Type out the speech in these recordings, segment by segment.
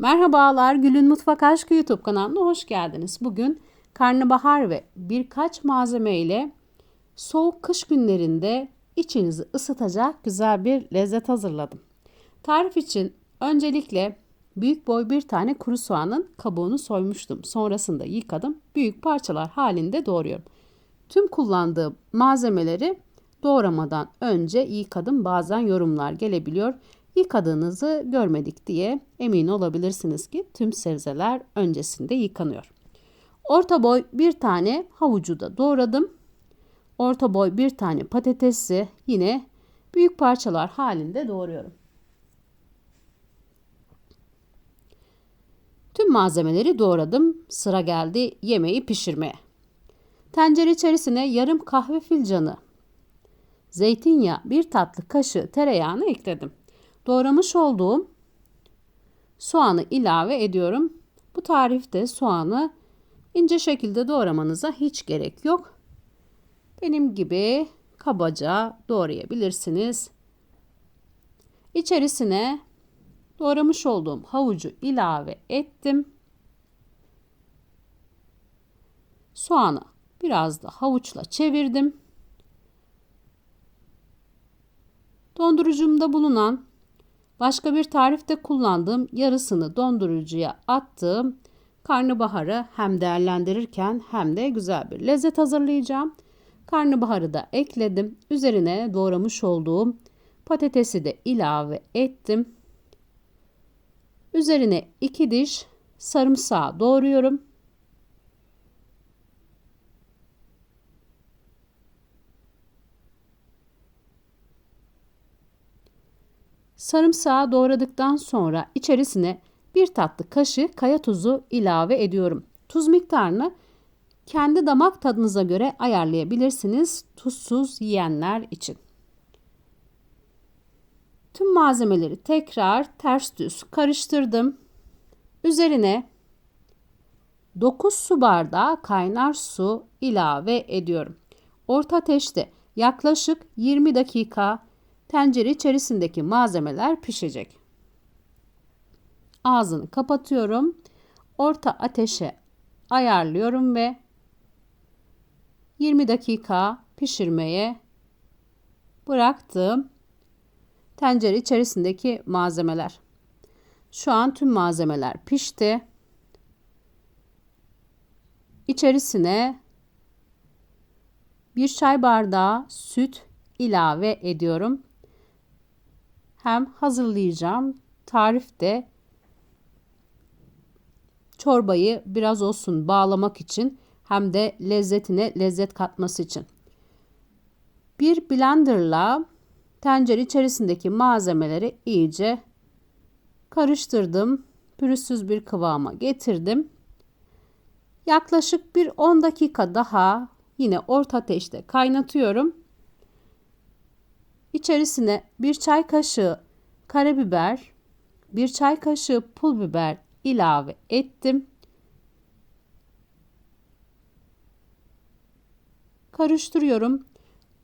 Merhabalar Gül'ün Mutfak Aşkı YouTube kanalına hoş geldiniz. Bugün karnabahar ve birkaç malzeme ile soğuk kış günlerinde içinizi ısıtacak güzel bir lezzet hazırladım. Tarif için öncelikle büyük boy bir tane kuru soğanın kabuğunu soymuştum. Sonrasında yıkadım. Büyük parçalar halinde doğruyorum. Tüm kullandığım malzemeleri doğramadan önce yıkadım. Bazen yorumlar gelebiliyor yıkadığınızı görmedik diye emin olabilirsiniz ki tüm sebzeler öncesinde yıkanıyor. Orta boy bir tane havucu da doğradım. Orta boy bir tane patatesi yine büyük parçalar halinde doğruyorum. Tüm malzemeleri doğradım. Sıra geldi yemeği pişirmeye. Tencere içerisine yarım kahve fincanı zeytinyağı, bir tatlı kaşığı tereyağını ekledim. Doğramış olduğum soğanı ilave ediyorum. Bu tarifte soğanı ince şekilde doğramanıza hiç gerek yok. Benim gibi kabaca doğrayabilirsiniz. İçerisine doğramış olduğum havucu ilave ettim. Soğanı biraz da havuçla çevirdim. Dondurucumda bulunan Başka bir tarifte kullandığım yarısını dondurucuya attığım karnabaharı hem değerlendirirken hem de güzel bir lezzet hazırlayacağım. Karnabaharı da ekledim. Üzerine doğramış olduğum patatesi de ilave ettim. Üzerine iki diş sarımsağı doğruyorum. Sarımsağı doğradıktan sonra içerisine bir tatlı kaşığı kaya tuzu ilave ediyorum. Tuz miktarını kendi damak tadınıza göre ayarlayabilirsiniz tuzsuz yiyenler için. Tüm malzemeleri tekrar ters düz karıştırdım. Üzerine 9 su bardağı kaynar su ilave ediyorum. Orta ateşte yaklaşık 20 dakika tencere içerisindeki malzemeler pişecek. Ağzını kapatıyorum. Orta ateşe ayarlıyorum ve 20 dakika pişirmeye bıraktım. Tencere içerisindeki malzemeler. Şu an tüm malzemeler pişti. İçerisine bir çay bardağı süt ilave ediyorum hem hazırlayacağım tarifte çorbayı biraz olsun bağlamak için hem de lezzetine lezzet katması için. Bir blenderla tencere içerisindeki malzemeleri iyice karıştırdım. Pürüzsüz bir kıvama getirdim. Yaklaşık bir 10 dakika daha yine orta ateşte kaynatıyorum. İçerisine bir çay kaşığı karabiber, bir çay kaşığı pul biber ilave ettim. Karıştırıyorum.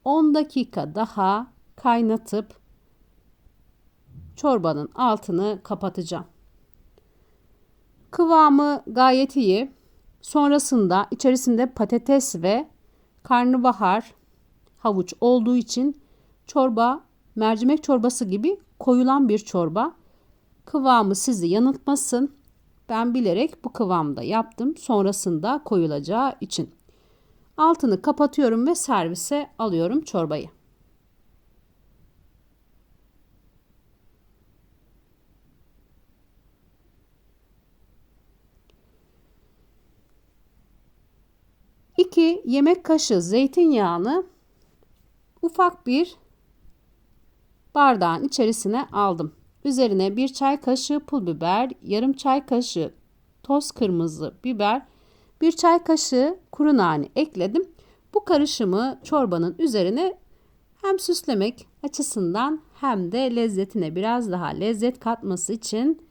10 dakika daha kaynatıp çorbanın altını kapatacağım. Kıvamı gayet iyi. Sonrasında içerisinde patates ve karnabahar, havuç olduğu için Çorba mercimek çorbası gibi koyulan bir çorba. Kıvamı sizi yanıltmasın. Ben bilerek bu kıvamda yaptım. Sonrasında koyulacağı için. Altını kapatıyorum ve servise alıyorum çorbayı. İki yemek kaşığı zeytinyağını ufak bir bardağın içerisine aldım. Üzerine bir çay kaşığı pul biber, yarım çay kaşığı toz kırmızı biber, bir çay kaşığı kuru nane ekledim. Bu karışımı çorbanın üzerine hem süslemek açısından hem de lezzetine biraz daha lezzet katması için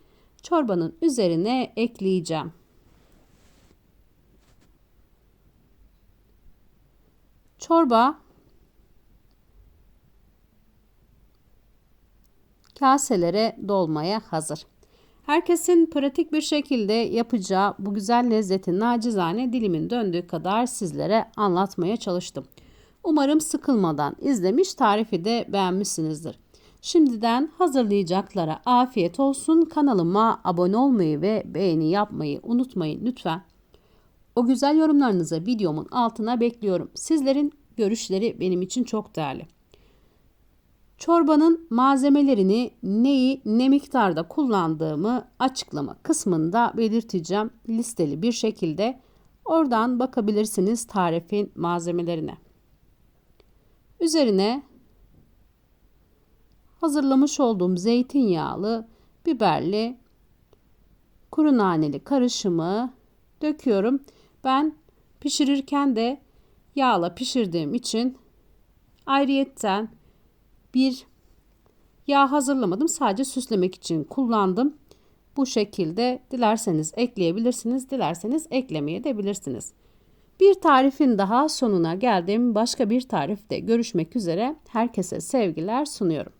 çorbanın üzerine ekleyeceğim. Çorba kaselere dolmaya hazır. Herkesin pratik bir şekilde yapacağı bu güzel lezzeti nacizane dilimin döndüğü kadar sizlere anlatmaya çalıştım. Umarım sıkılmadan izlemiş tarifi de beğenmişsinizdir. Şimdiden hazırlayacaklara afiyet olsun. Kanalıma abone olmayı ve beğeni yapmayı unutmayın lütfen. O güzel yorumlarınızı videomun altına bekliyorum. Sizlerin görüşleri benim için çok değerli. Çorbanın malzemelerini neyi ne miktarda kullandığımı açıklama kısmında belirteceğim listeli bir şekilde. Oradan bakabilirsiniz tarifin malzemelerine. Üzerine hazırlamış olduğum zeytinyağlı, biberli, kuru naneli karışımı döküyorum. Ben pişirirken de yağla pişirdiğim için ayrıyetten bir yağ hazırlamadım. Sadece süslemek için kullandım. Bu şekilde dilerseniz ekleyebilirsiniz, dilerseniz eklemeye de bilirsiniz. Bir tarifin daha sonuna geldim. Başka bir tarifte görüşmek üzere. Herkese sevgiler sunuyorum.